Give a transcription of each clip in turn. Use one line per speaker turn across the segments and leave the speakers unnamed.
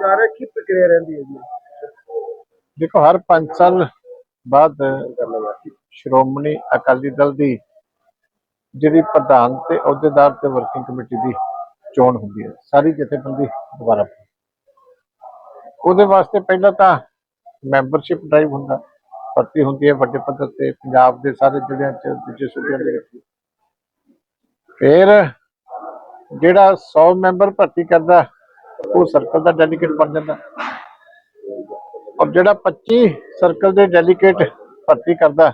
ਜਾ ਰਿਹਾ ਕੀ ਪ੍ਰਕਿਰਿਆ ਰਹਿੰਦੀ ਹੈ ਜੀ।
ਦੇਖੋ, ਹਰ 5 ਸਾਲ ਬਾਅਦ ਸ਼੍ਰੋਮਣੀ ਅਕਾਲੀ ਦਲ ਦੀ ਜਿਹੜੀ ਪ੍ਰਧਾਨ ਤੇ ਅਹੁਦੇਦਾਰ ਤੇ ਵਰਕਿੰਗ ਕਮੇਟੀ ਦੀ ਚੋਣ ਹੁੰਦੀ ਹੈ, ਸਾਰੀ ਜਥੇਬੰਦੀ ਦੁਬਾਰਾ ਉਹਦੇ ਵਾਸਤੇ ਪਹਿਲਾਂ ਤਾਂ ਮੈਂਬਰਸ਼ਿਪ ਡਰਾਈਵ ਹੁੰਦਾ, ਭਰਤੀ ਹੁੰਦੀ ਹੈ ਵੱਡੇ ਪੱਧਰ ਤੇ, ਪੰਜਾਬ ਦੇ ਸਾਰੇ ਜ਼ਿਲ੍ਹਿਆਂ ਚ, ਦੂਜੇ ਸੂਬਿਆਂ ਦੇ ਵਿੱਚ। ਫਿਰ ਜਿਹੜਾ 100 ਮੈਂਬਰ ਭਰਤੀ ਕਰਦਾ ਉਹ ਸਰਕਲ ਦਾ ਡੈਲੀਗੇਟ ਬਣ ਜਾਂਦਾ। ਔਰ ਜਿਹੜਾ 25 ਸਰਕਲ ਦੇ ਡੈਲੀਗੇਟ ਭਰਤੀ ਕਰਦਾ,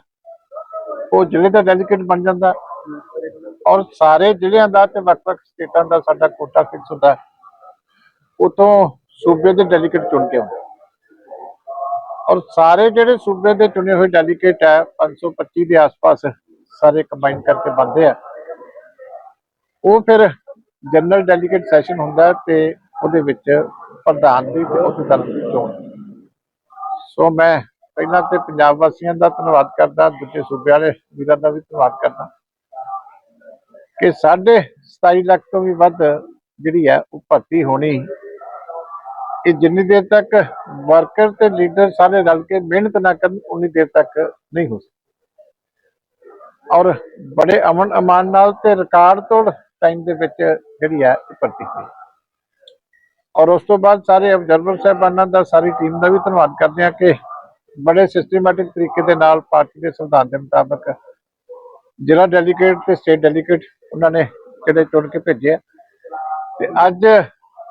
ਉਹ ਜ਼ਿਲ੍ਹੇ ਦਾ ਡੈਲੀਗੇਟ ਬਣ ਜਾਂਦਾ। ਔਰ ਸਾਰੇ ਜ਼ਿਲ੍ਹਿਆਂ ਦਾ ਤੇ ਵੱਖ-ਵੱਖ ਸਟੇਟਾਂ ਦਾ ਸਾਡਾ ਕੋਟਾ ਫਿਕਸ ਹੁੰਦਾ। ਉਤੋਂ ਸੂਬੇ ਦੇ ਡੈਲੀਗੇਟ ਚੁਣ ਕੇ ਆਉਂਦੇ। ਔਰ ਸਾਰੇ ਜਿਹੜੇ ਸੂਬੇ ਦੇ ਚੁਣੇ ਹੋਏ ਡੈਲੀਗੇਟ ਹੈ 525 ਦੇ ਆਸ-ਪਾਸ ਸਾਰੇ ਕੰਬਾਈਨ ਕਰਕੇ ਬਣਦੇ ਆ। ਉਹ ਫਿਰ ਜਨਰਲ ਡੈਲੀਗੇਟ ਸੈਸ਼ਨ ਹੁੰਦਾ ਤੇ ਉਹਦੇ ਵਿੱਚ ਪ੍ਰਧਾਨ ਦੀ ਤੇ ਅਹੁਦੇਦਾਰ ਦੀ ਚੋਣ। ਸੋ ਮੈਂ ਪਹਿਲਾਂ ਤੇ ਪੰਜਾਬ ਵਾਸੀਆਂ ਦਾ ਧੰਨਵਾਦ ਕਰਦਾ, ਦੂਜੇ ਸੂਬੇ ਵਾਲੇ ਵੀਰਾਂ ਦਾ ਵੀ ਧੰਨਵਾਦ ਕਰਦਾ ਕਿ 27 ਲੱਖ ਤੋਂ ਵੀ ਵੱਧ ਜਿਹੜੀ ਹੈ ਉਹ ਭਰਤੀ ਹੋਣੀ। ਇਹ ਜਿੰਨੀ ਦੇਰ ਤੱਕ ਵਰਕਰ ਤੇ ਲੀਡਰ ਸਾਰੇ ਰਲ ਕੇ ਮਿਹਨਤ ਨਾ ਕਰਨ, ਉਨੀ ਦੇਰ ਤੱਕ ਨਹੀਂ ਹੋ ਸਕਦੀ। ਔਰ ਬੜੇ ਅਮਨ ਅਮਾਨ ਨਾਲ ਤੇ ਰਿਕਾਰਡ ਤੋੜ ਟਾਈਮ ਦੇ ਵਿੱਚ ਜਿਹੜੀ ਹੈ ਭਰਤੀ ਹੋਈ। ਔਰ ਉਸ ਤੋਂ ਬਾਅਦ ਸਾਰੇ ਅਬਜ਼ਰਵਰ ਸਾਹਿਬਾਨਾਂ ਦਾ, ਸਾਰੀ ਟੀਮ ਦਾ ਵੀ ਧੰਨਵਾਦ ਕਰਦੇ ਹਾਂ ਕਿ ਬੜੇ ਸਿਸਟਮੈਟਿਕ ਤਰੀਕੇ ਦੇ ਨਾਲ ਪਾਰਟੀ ਦੇ ਸੰਵਿਧਾਨ ਦੇ ਮੁਤਾਬਕ ਜ਼ਿਲ੍ਹਾ ਡੈਲੀਗੇਟ ਤੇ ਸਟੇਟ ਡੈਲੀਗੇਟ ਉਹਨਾਂ ਨੇ ਜਿਹੜੇ ਚੁਣ ਕੇ ਭੇਜੇ ਤੇ ਅੱਜ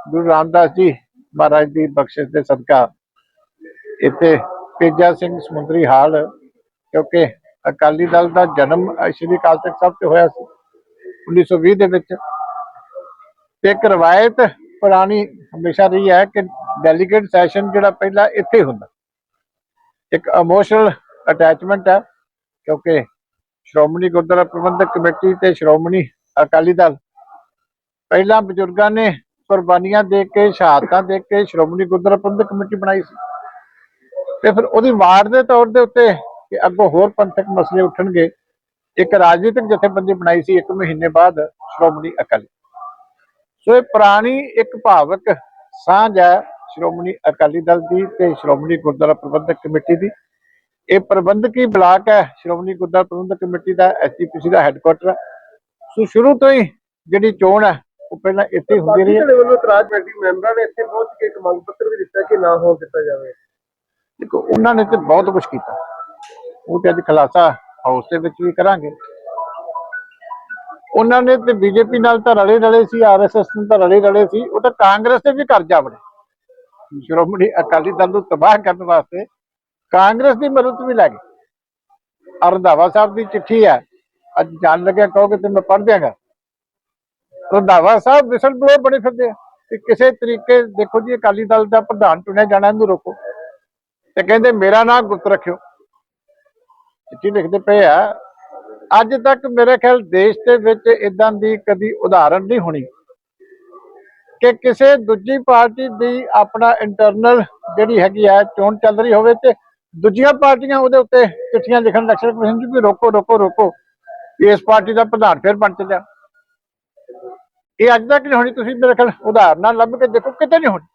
ਗੁਰੂ ਰਾਮਦਾਸ ਜੀ ਮਹਾਰਾਜ ਦੀ ਬਖਸ਼ਿਸ਼ ਦੇ ਸਦਕਾ ਇੱਥੇ ਤੇਜਾ ਸਿੰਘ ਸਮੁੰਦਰੀ ਹਾਲ, ਕਿਉਂਕਿ ਅਕਾਲੀ ਦਲ ਦਾ ਜਨਮ ਸ਼੍ਰੀ ਅਕਾਲ ਤਖਤ ਸਾਹਿਬ ਤੇ ਹੋਇਆ ਸੀ 1920 ਦੇ ਵਿੱਚ। ਤੇ ਇੱਕ ਰਵਾਇਤ ਪੁਰਾਣੀ ਹਮੇਸ਼ਾ ਰਹੀ ਹੈ ਕਿ ਡੈਲੀਗੇਟ ਸੈਸ਼ਨ ਜਿਹੜਾ ਪਹਿਲਾਂ ਇੱਥੇ ਹੁੰਦਾ। ਇੱਕ ਇਮੋਸ਼ਨਲ ਅਟੈਚਮੈਂਟ ਹੈ, ਕਿਉਂਕਿ ਸ਼੍ਰੋਮਣੀ ਗੁਰਦੁਆਰਾ ਪ੍ਰਬੰਧਕ ਕਮੇਟੀ ਤੇ ਸ਼੍ਰੋਮਣੀ ਅਕਾਲੀ ਦਲ ਪਹਿਲਾਂ ਬਜ਼ੁਰਗਾਂ ਨੇ ਕੁਰਬਾਨੀਆਂ ਦੇ ਕੇ, ਸ਼ਹਾਦਤਾਂ ਦੇ ਕੇ ਸ਼੍ਰੋਮਣੀ ਗੁਰਦੁਆਰਾ ਪ੍ਰਬੰਧਕ ਕਮੇਟੀ ਬਣਾਈ ਸੀ। ਤੇ ਫਿਰ ਉਹਦੀ ਵਾਰਡ ਦੇ ਤੌਰ ਦੇ ਉੱਤੇ ਕਿ ਅੱਗੋਂ ਹੋਰ ਪੰਥਕ ਮਸਲੇ ਉੱਠਣਗੇ, ਇੱਕ ਰਾਜਨੀਤਿਕ ਜਥੇਬੰਦੀ ਬਣਾਈ ਸੀ ਇੱਕ ਮਹੀਨੇ ਬਾਅਦ ਸ਼੍ਰੋਮਣੀ ਅਕਾਲੀ। ਸੋ ਇਹ ਪੁਰਾਣੀ ਇੱਕ ਭਾਵਕ ਸਾਂਝ ਹੈ ਸ਼੍ਰੋਮਣੀ ਅਕਾਲੀ ਦਲ ਦੀ ਤੇ ਸ਼੍ਰੋਮਣੀ ਗੁਰਦੁਆਰਾ ਪ੍ਰਬੰਧਕ ਕਮੇਟੀ ਦੀ। ਇਹ ਪ੍ਰਬੰਧਕੀ ਬਲਾਕ ਹੈ ਸ਼੍ਰੋਮਣੀ ਗੁਰਦੁਆਰਾ ਪ੍ਰਬੰਧਕ ਕਮੇਟੀ ਦਾ ਐਸਜੀਪੀਸੀ ਦਾ ਹੈੱਡਕੁਆਟਰ ਹੈ। ਸੋ ਸ਼ੁਰੂ ਤੋਂ ਹੀ ਜਿਹੜੀ ਚੋਣ ਹੈ ਉਹ ਪਹਿਲਾਂ ਇੱਥੇ ਹੁੰਦੀ
ਬਾਕੀ
ਰਹੀ ਹੈ।
ਤੁਹਾਡੇ ਵੱਲੋਂ ਇਤਰਾਜ਼ ਕਮੇਟੀ ਮੈਂਬਰਾਂ ਨੇ ਇੱਥੇ ਪਹੁੰਚ ਕੇ ਇੱਕ ਮੰਗ ਪੱਤਰ ਵੀ ਦਿੱਤਾ ਕਿ ਨਾ ਹੋਣ ਦਿੱਤਾ ਜਾਵੇ।
ਦੇਖੋ ਉਹਨਾਂ ਨੇ ਤੇ ਬਹੁਤ ਕੁਝ ਕੀਤਾ। ਉਹ ਤੇ ਅੱਜ ਖਲਾਸਾ ਹਾਊਸ ਦੇ ਵਿੱਚ ਵੀ ਕਰਾਂਗੇ। ਉਹਨਾਂ ਨੇ ਤੇ ਬੀਜੇਪੀ ਨਾਲ ਤਾਂ ਰਲੇ ਰਲੇ ਸੀ ਆਰਐਸਐਸ ਨਾਲ ਤਾਂ ਰਲੇ ਰਲੇ ਸੀ, ਉਹ ਤਾਂ ਕਾਂਗਰਸ ਤੇ ਵੀ ਕਰ ਜਾਵੜੇ ਸ਼੍ਰੋਮਣੀ ਅਕਾਲੀ ਦਲ ਨੂੰ ਤਬਾਹ ਕਰਨ ਵਾਸਤੇ ਕਾਂਗਰਸ ਦੀ ਮਦਦ ਵੀ ਲੈ ਗਏ। ਔਰ ਸਾਹਿਬ ਦੀ ਚਿੱਠੀ ਹੈ, ਅੱਜ ਜਾਣ ਲੱਗਿਆ ਕਹੋਗੇ ਤੇ ਮੈਂ ਪੜ੍ਹ ਦਿਆਂਗਾ। ਰੰਧਾਵਾ ਸਾਹਿਬ ਵਿਸਲ ਬਲੋਰ ਬਣੇ ਫਿਰਦੇ ਆ ਕਿ ਕਿਸੇ ਤਰੀਕੇ ਦੇਖੋ ਜੀ, ਅਕਾਲੀ ਦਲ ਦਾ ਪ੍ਰਧਾਨ ਚੁਣਿਆ ਜਾਣਾ, ਇਹਨੂੰ ਰੋਕੋ। ਤੇ ਕਹਿੰਦੇ, ਮੇਰਾ ਨਾਮ ਗੁਪਤ ਰੱਖਿਓ। ਚਿੱਠੀ ਲਿਖਦੇ ਪਏ ਆ ਅੱਜ ਤੱਕ ਮੇਰੇ ਖਿਆਲ ਦੇਸ਼ ਦੇ ਵਿੱਚ ਇਦਾਂ ਦੀ ਕਦੀ ਉਦਾਹਰਣ ਨਹੀਂ ਹੋਣੀ ਕਿ ਕਿਸੇ ਦੂਜੀ ਪਾਰਟੀ ਦੀ ਆਪਣਾ ਇੰਟਰਨਲ ਜਿਹੜੀ ਹੈਗੀ ਆ, ਚੋਣ ਚੱਲ ਰਹੀ ਹੋਵੇ ਤੇ ਦੂਜੀਆਂ ਪਾਰਟੀਆਂ ਉਹਦੇ ਉੱਤੇ ਚਿੱਠੀਆਂ ਲਿਖਣ ਲੱਗ ਜੀ ਵੀ ਰੋਕੋ ਰੋਕੋ ਰੋਕੋ ਇਸ ਪਾਰਟੀ ਦਾ ਪ੍ਰਧਾਨ ਫਿਰ ਬਣ ਚੱਲਿਆ। ਇਹ ਅੱਜ ਤੱਕ ਨਹੀਂ ਹੋਣੀ, ਤੁਸੀਂ ਮੇਰੇ ਖਿਆਲ ਉਦਾਹਰਨਾਂ ਲੱਭ ਕੇ ਦੇਖੋ, ਕਿਤੇ ਨਹੀਂ ਹੋਣੀ।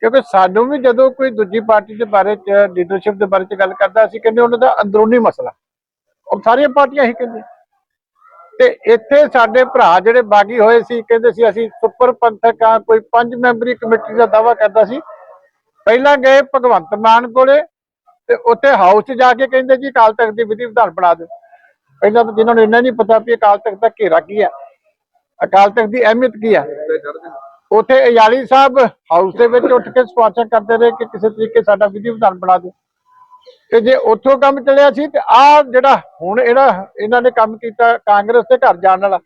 ਕਿਉਂਕਿ ਸਾਨੂੰ ਵੀ ਜਦੋਂ ਕੋਈ ਦੂਜੀ ਪਾਰਟੀ ਦੇ ਬਾਰੇ ਚ ਲੀਡਰਸ਼ਿਪ ਦੇ ਬਾਰੇ ਚ ਗੱਲ ਕਰਦਾ ਅਸੀਂ ਕਹਿੰਦੇ ਉਹਨਾਂ ਦਾ ਅੰਦਰੂਨੀ ਮਸਲਾ। ਔਰ ਸਾਰੀਆਂ ਪਾਰਟੀਆਂ ਹੀ ਕਹਿੰਦੇ। ਤੇ ਇੱਥੇ ਸਾਡੇ ਭਰਾ ਜਿਹੜੇ ਬਾਗੀ ਹੋਏ ਸੀ, ਕਹਿੰਦੇ ਸੀ ਅਸੀਂ ਸੁਪਰ ਪੰਥਕ ਆ, ਕੋਈ ਪੰਜ ਮੈਂਬਰੀ ਕਮੇਟੀ ਦਾ ਦਾਵਾ ਕਰਦਾ ਸੀ। ਪਹਿਲਾਂ ਗਏ ਭਗਵੰਤ ਮਾਨ ਕੋਲੇ ਤੇ ਉੱਥੇ ਹਾਊਸ 'ਚ ਜਾ ਕੇ ਕਹਿੰਦੇ ਜੀ ਅਕਾਲ ਤਖਤ ਦੀ ਵਿਧੀ ਵਿਧਾਨ ਬਣਾ ਦਿਓ। ਪਹਿਲਾਂ ਤਾਂ ਜਿਨ੍ਹਾਂ ਨੂੰ ਇੰਨਾ ਨਹੀਂ ਪਤਾ ਵੀ ਅਕਾਲ ਤਖਤ ਦਾ ਘੇਰਾ ਕੀ ਹੈ ਅਕਾਲ ਤਖਤ ਦੀ ਅਹਿਮੀਅਤ ਕੀ ਹੈ ਉੱਥੇ ਅਯਾਲੀ ਸਾਹਿਬ ਹਾਊਸ ਦੇ ਵਿੱਚ ਉੱਠ ਕੇ ਸਪਾਂਸਰ ਕਰਦੇ ਰਹੇ ਕਿ ਕਿਸੇ ਤਰੀਕੇ ਸਾਡਾ ਵਿਧੀ ਵਿਧਾਨ ਬਣਾ ਦਿਓ। ਤੇ ਜੇ ਉੱਥੋਂ ਕੰਮ ਚੱਲਿਆ ਸੀ ਤੇ ਆ ਜਿਹੜਾ ਹੁਣ ਇਹਦਾ, ਇਹਨਾਂ ਨੇ ਕੰਮ ਕੀਤਾ ਕਾਂਗਰਸ ਦੇ ਘਰ ਜਾਣ ਵਾਲਾ।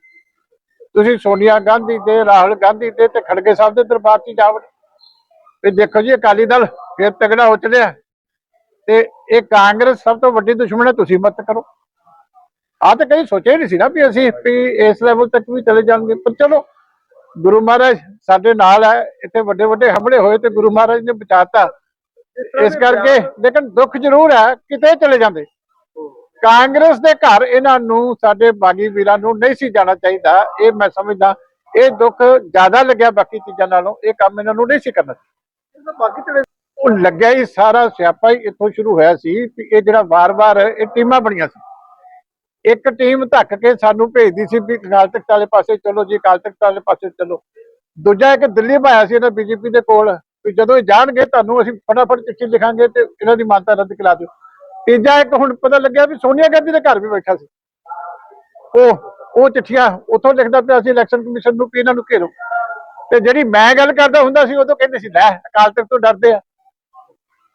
ਤੁਸੀਂ ਸੋਨੀਆ ਗਾਂਧੀ ਤੇ ਰਾਹੁਲ ਗਾਂਧੀ ਤੇ ਤੇ ਖੜਗੇ ਸਾਹਿਬ ਦੇ ਦਰਬਾਰ 'ਚ ਜਾਵੜ ਤੇ ਦੇਖੋ ਜੀ, ਅਕਾਲੀ ਦਲ ਫਿਰ ਤਗੜਾ ਹੋ ਚਲਿਆ ਤੇ ਇਹ ਕਾਂਗਰਸ ਸਭ ਤੋਂ ਵੱਡੀ ਦੁਸ਼ਮਣ ਹੈ, ਤੁਸੀਂ ਮਤ ਕਰੋ। ਆ ਤਾਂ ਕਈ ਸੋਚਿਆ ਹੀ ਨਹੀਂ ਸੀ ਨਾ ਵੀ ਅਸੀਂ ਵੀ ਇਸ ਲੈਵਲ ਤੱਕ ਵੀ ਚਲੇ ਜਾਵਾਂਗੇ ਪਰ ਚਲੋ, ਗੁਰੂ ਮਹਾਰਾਜ ਸਾਡੇ ਨਾਲ ਹੈ, ਇੱਥੇ ਵੱਡੇ ਵੱਡੇ ਹਮਲੇ ਹੋਏ ਤੇ ਗੁਰੂ ਮਹਾਰਾਜ ਨੇ ਬਚਾਤਾ ਇਸ ਕਰਕੇ ਲੇਕਿਨ ਦੁੱਖ ਜ਼ਰੂਰ ਹੈ ਕਿਤੇ ਚਲੇ ਜਾਂਦੇ। ਕਾਂਗਰਸ ਦੇ ਘਰ ਇਹਨਾਂ ਨੂੰ ਸਾਡੇ ਬਾਗੀ ਵੀਰਾਂ ਨੂੰ ਨਹੀਂ ਸੀ ਜਾਣਾ ਚਾਹੀਦਾ। ਇਹ ਮੈਂ ਸਮਝਦਾ ਇਹ ਦੁੱਖ ਜ਼ਿਆਦਾ ਲੱਗਿਆ ਬਾਕੀ ਚੀਜ਼ਾਂ ਨਾਲੋਂ ਇਹ ਕੰਮ ਇਹਨਾਂ ਨੂੰ ਨਹੀਂ ਸੀ ਕਰਨਾ।
ਤਾਂ
ਉਹ ਲੱਗਿਆ ਹੀ ਸਾਰਾ ਸਿਆਪਾ ਹੀ ਇੱਥੋਂ ਸ਼ੁਰੂ ਹੋਇਆ ਸੀ ਕਿ ਇਹ ਜਿਹੜਾ ਵਾਰ-ਵਾਰ ਇਹ ਟੀਮਾਂ ਬਣੀਆਂ ਸੀ। ਇੱਕ ਟੀਮ ਧੱਕ ਕੇ ਸਾਨੂੰ ਭੇਜਦੀ ਸੀ ਵੀ ਅਕਾਲ ਤਖਤ ਵਾਲੇ ਪਾਸੇ ਚਲੋ ਜੀ ਅਕਾਲ ਤਖਤ ਵਾਲੇ ਪਾਸੇ ਚਲੋ। ਦੂਜਾ ਇੱਕ ਦਿੱਲੀ ਭਾਇਆ ਸੀ ਇਹਨਾਂ ਬੀਜੇਪੀ ਦੇ ਕੋਲ। ਵੀ ਜਦੋਂ ਇਹ ਜਾਣਗੇ ਤੁਹਾਨੂੰ ਅਸੀਂ ਫਟਾਫਟ ਚਿੱਠੀ ਲਿਖਾਂਗੇ ਤੇ ਇਹਨਾਂ ਦੀ ਮਾਨਤਾ ਰੱਦ ਕਰਾ ਦਿਓ। ਤੀਜਾ ਇੱਕ ਹੁਣ ਪਤਾ ਲੱਗਿਆ ਵੀ ਸੋਨੀਆ ਗਾਂਧੀ ਦੇ ਘਰ ਵੀ ਬੈਠਾ ਸੀ। ਉਹ ਉਹ ਚਿੱਠੀਆਂ ਉੱਥੋਂ ਲਿਖਦਾ ਪਿਆ ਸੀ ਇਲੈਕਸ਼ਨ ਕਮਿਸ਼ਨ ਨੂੰ ਵੀ ਇਹਨਾਂ ਨੂੰ ਘੇਰੋ। ਤੇ ਜਿਹੜੀ ਮੈਂ ਗੱਲ ਕਰਦਾ ਹੁੰਦਾ ਸੀ ਉਦੋਂ ਕਹਿੰਦੇ ਸੀ, ਲੈ, ਅਕਾਲ ਤਖਤ ਤੋਂ ਡਰਦੇ ਆ।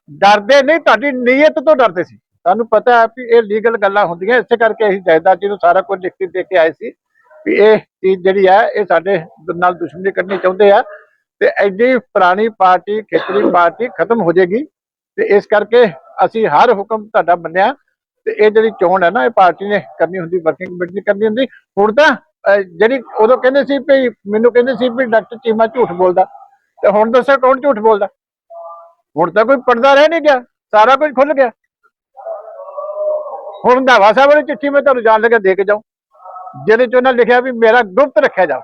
ਡਰਦੇ ਨਹੀਂ, ਤੁਹਾਡੀ ਨੀਅਤ ਤੋਂ ਡਰਦੇ ਸੀ। ਤੁਹਾਨੂੰ ਪਤਾ ਹੈ ਵੀ ਇਹ ਲੀਗਲ ਗੱਲਾਂ ਹੁੰਦੀਆਂ, ਇਸੇ ਕਰਕੇ ਅਸੀਂ ਜਾਇਦਾਦ ਜੀ ਨੂੰ ਸਾਰਾ ਕੁਝ ਲਿਖ ਕੇ ਦੇ ਕੇ ਆਏ ਸੀ ਵੀ ਇਹ ਚੀਜ਼ ਜਿਹੜੀ ਹੈ, ਇਹ ਸਾਡੇ ਨਾਲ ਦੁਸ਼ਮਣੀ ਕਰਨੀ ਚਾਹੁੰਦੇ ਆ। ਤੇ ਐਡੀ ਪੁਰਾਣੀ ਪਾਰਟੀ, ਖੇਤਰੀ ਪਾਰਟੀ ਖਤਮ ਹੋ ਜਾਏਗੀ ਤੇ ਇਸ ਕਰਕੇ ਅਸੀਂ ਹਰ ਹੁਕਮ ਤੁਹਾਡਾ ਮੰਨਿਆ ਤੇ ਇਹ ਜਿਹੜੀ ਚੋਣ ਹੈ ਨਾ, ਇਹ ਪਾਰਟੀ ਨੇ ਕਰਨੀ ਹੁੰਦੀ ਵਰਕਿੰਗ ਕਮੇਟੀ ਨੇ ਕਰਨੀ ਹੁੰਦੀ। ਹੁਣ ਤਾਂ ਜਿਹੜੀ ਉਦੋਂ ਕਹਿੰਦੇ ਸੀ ਵੀ, ਮੈਨੂੰ ਕਹਿੰਦੇ ਸੀ ਵੀ ਡਾਕਟਰ ਚੀਮਾ ਝੂਠ ਬੋਲਦਾ। ਤੇ ਹੁਣ ਦੱਸੋ ਕੌਣ ਝੂਠ ਬੋਲਦਾ? ਹੁਣ ਤਾਂ ਕੋਈ ਪਰਦਾ ਰਹਿ ਨਹੀਂ ਗਿਆ, ਸਾਰਾ ਕੁਝ ਖੁੱਲ ਗਿਆ। ਹੁਣ ਰੰਧਾਵਾ ਸਾਹਿਬ ਵਾਲੀ ਚਿੱਠੀ ਮੈਂ ਤੁਹਾਨੂੰ ਜਾਣ ਲੱਗਿਆ, ਦੇ ਕੇ ਜਾਉਂ ਜਿਹਦੇ ਚ ਉਹਨਾਂ ਲਿਖਿਆ ਵੀ ਮੇਰਾ ਗੁਪਤ ਰੱਖਿਆ ਜਾਓ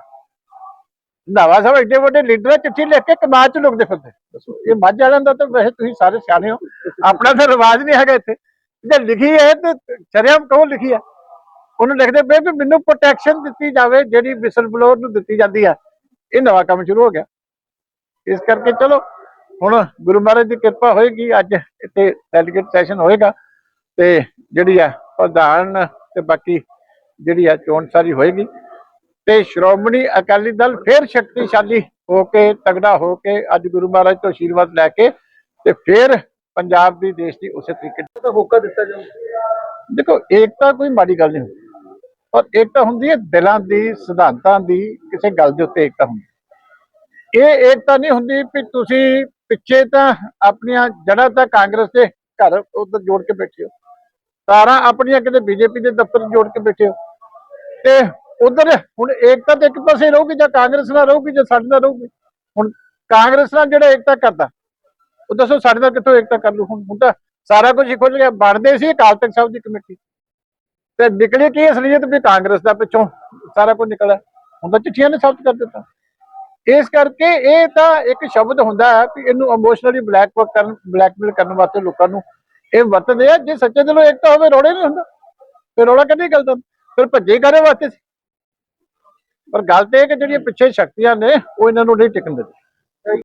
ਰੰਧਾਵਾ ਸਾਹਿਬ ਐਡੇ ਵੱਡੇ ਲੀਡਰ ਚਿੱਠੀ ਲਿਖ ਕੇ ਕਮਾਦ ਚ ਲੁਕਦੇ ਫਿਰਦੇ। ਦੱਸੋ। ਇਹ ਮੱਝ ਵਾਲਿਆਂ ਦਾ ਤਾਂ ਵੈਸੇ ਤੁਸੀਂ ਸਾਰੇ ਸਿਆਣੇ ਹੋ। ਆਪਣਾ ਤਾਂ ਰਿਵਾਜ ਨਹੀਂ ਹੈਗਾ ਇੱਥੇ। ਜੇ ਲਿਖੀ ਹੈ ਤੇ ਸ਼ਰਿਆਮ ਕਹੋ ਲਿਖੀ ਹੈ? ਉਹਨੂੰ ਲਿਖਦੇ ਪਏ ਵੀ ਮੈਨੂੰ ਪ੍ਰੋਟੈਕਸ਼ਨ ਦਿੱਤੀ ਜਾਵੇ ਜਿਹੜੀ ਵਿਸਲ ਬਲੋਰ ਨੂੰ ਦਿੱਤੀ ਜਾਂਦੀ ਆ ਇਹ ਨਵਾਂ ਕੰਮ ਸ਼ੁਰੂ ਹੋ ਗਿਆ। ਇਸ ਕਰਕੇ ਚਲੋ ਹੁਣ ਗੁਰੂ ਮਹਾਰਾਜ ਦੀ ਕਿਰਪਾ ਹੋਏਗੀ। ਅੱਜ ਇੱਥੇ ਡੈਲੀਗੇਟ ਸੈਸ਼ਨ ਹੋਏਗਾ ਤੇ ਜਿਹੜੀ ਆ ਪ੍ਰਧਾਨ ਤੇ ਬਾਕੀ ਜਿਹੜੀ ਆ ਚੋਣ ਸਾਰੀ ਹੋਏਗੀ। ਤੇ ਸ਼੍ਰੋਮਣੀ ਅਕਾਲੀ ਦਲ ਫਿਰ ਸ਼ਕਤੀਸ਼ਾਲੀ ਹੋ ਕੇ ਤਗੜਾ ਹੋ ਕੇ ਅੱਜ ਗੁਰੂ ਮਹਾਰਾਜ ਤੋਂ ਆਸ਼ੀਰਵਾਦ ਲੈ ਕੇ ਤੇ ਫਿਰ ਪੰਜਾਬ ਦੀ ਦੇਸ਼ ਦੀ ਉਸੇ ਤਰੀਕੇ
ਤਾਂ ਹੋਕਾ ਦਿੱਤਾ ਜਾਊ।
ਦੇਖੋ ਏਕਤਾ ਕੋਈ ਮਾੜੀ ਗੱਲ ਨਹੀਂ ਪਰ ਏਕਤਾ ਹੁੰਦੀ ਹੈ ਦਿਲਾਂ ਦੀ ਸਿਧਾਂਤਾਂ ਦੀ ਕਿਸੇ ਗੱਲ ਦੇ ਉੱਤੇ ਏਕਤਾ ਹੁੰਦੀ। ਇਹ ਏਕਤਾ ਨਹੀਂ ਹੁੰਦੀ ਵੀ ਤੁਸੀਂ ਪਿੱਛੇ ਤਾਂ ਆਪਣੀਆਂ ਜੜ੍ਹਾਂ ਤਾਂ ਕਾਂਗਰਸ ਦੇ ਘਰ ਉੱਧਰ ਜੋੜ ਕੇ ਬੈਠੇ ਹੋ। ਤਾਰਾਂ ਆਪਣੀਆਂ ਕਿਤੇ ਬੀਜੇਪੀ ਦੇ ਦਫ਼ਤਰ ਜੋੜ ਕੇ ਬੈਠੇ ਹੋ। ਤੇ ਉਧਰ ਹੁਣ ਏਕਤਾ ਤੇ ਇੱਕ ਪਾਸੇ ਰਹੂਗੀ ਜਾਂ ਕਾਂਗਰਸ ਨਾਲ ਰਹੂਗੀ ਜਾਂ ਸਾਡੇ ਨਾਲ ਰਹੂਗੀ? ਹੁਣ ਕਾਂਗਰਸ ਨਾਲ ਜਿਹੜਾ ਏਕਤਾ ਕਰਦਾ, ਉਹ ਦੱਸੋ ਸਾਡੇ ਨਾਲ ਕਿੱਥੋਂ ਏਕਤਾ ਕਰ ਲੂ ਹੁਣ ਹੁਣ ਤਾਂ ਸਾਰਾ ਕੁਝ ਹੀ ਖੁੱਲ ਗਿਆ, ਬਣਦੇ ਸੀ ਅਕਾਲ ਤਖਤ ਸਾਹਿਬ ਦੀ ਕਮੇਟੀ। ਤੇ ਨਿਕਲੀ ਕੀ ਅਸਲੀਅਤ ਵੀ ਕਾਂਗਰਸ ਦਾ ਪਿੱਛੋਂ ਸਾਰਾ ਕੁਝ ਨਿਕਲਿਆ? ਹੁਣ ਤਾਂ ਚਿੱਠੀਆਂ ਨੇ ਸਾਬਤ ਕਰ ਦਿੱਤਾ। ਇਸ ਕਰਕੇ ਇਹ ਤਾਂ ਇੱਕ ਸ਼ਬਦ ਹੁੰਦਾ ਹੈ ਕਿ ਇਹਨੂੰ ਇਮੋਸ਼ਨਲੀ ਬਲੈਕ ਕਰਨ ਬਲੈਕਮੇਲ ਕਰਨ ਵਾਸਤੇ ਲੋਕਾਂ ਨੂੰ ਇਹ ਵਰਤਦੇ ਆ, ਜੇ ਸੱਚੇ ਦਿਲੋਂ ਏਕਤਾ ਹੋਵੇ ਰੋੜੇ ਨਹੀਂ ਹੁੰਦਾ। ਫਿਰ ਰੋੜਾ ਕਦੇ ਗਲਤ ਫਿਰ ਭੱਜੇ ਕਰੇ ਵਾਸਤੇ ਸੀ। ਪਰ ਗੱਲ ਤੇ ਇਹ ਕਿ ਜਿਹੜੀਆਂ ਪਿੱਛੇ ਸ਼ਕਤੀਆਂ ਨੇ, ਉਹ ਇਹਨਾਂ ਨੂੰ ਨਹੀਂ ਟਿਕਣ ਦਿੰਦੇ।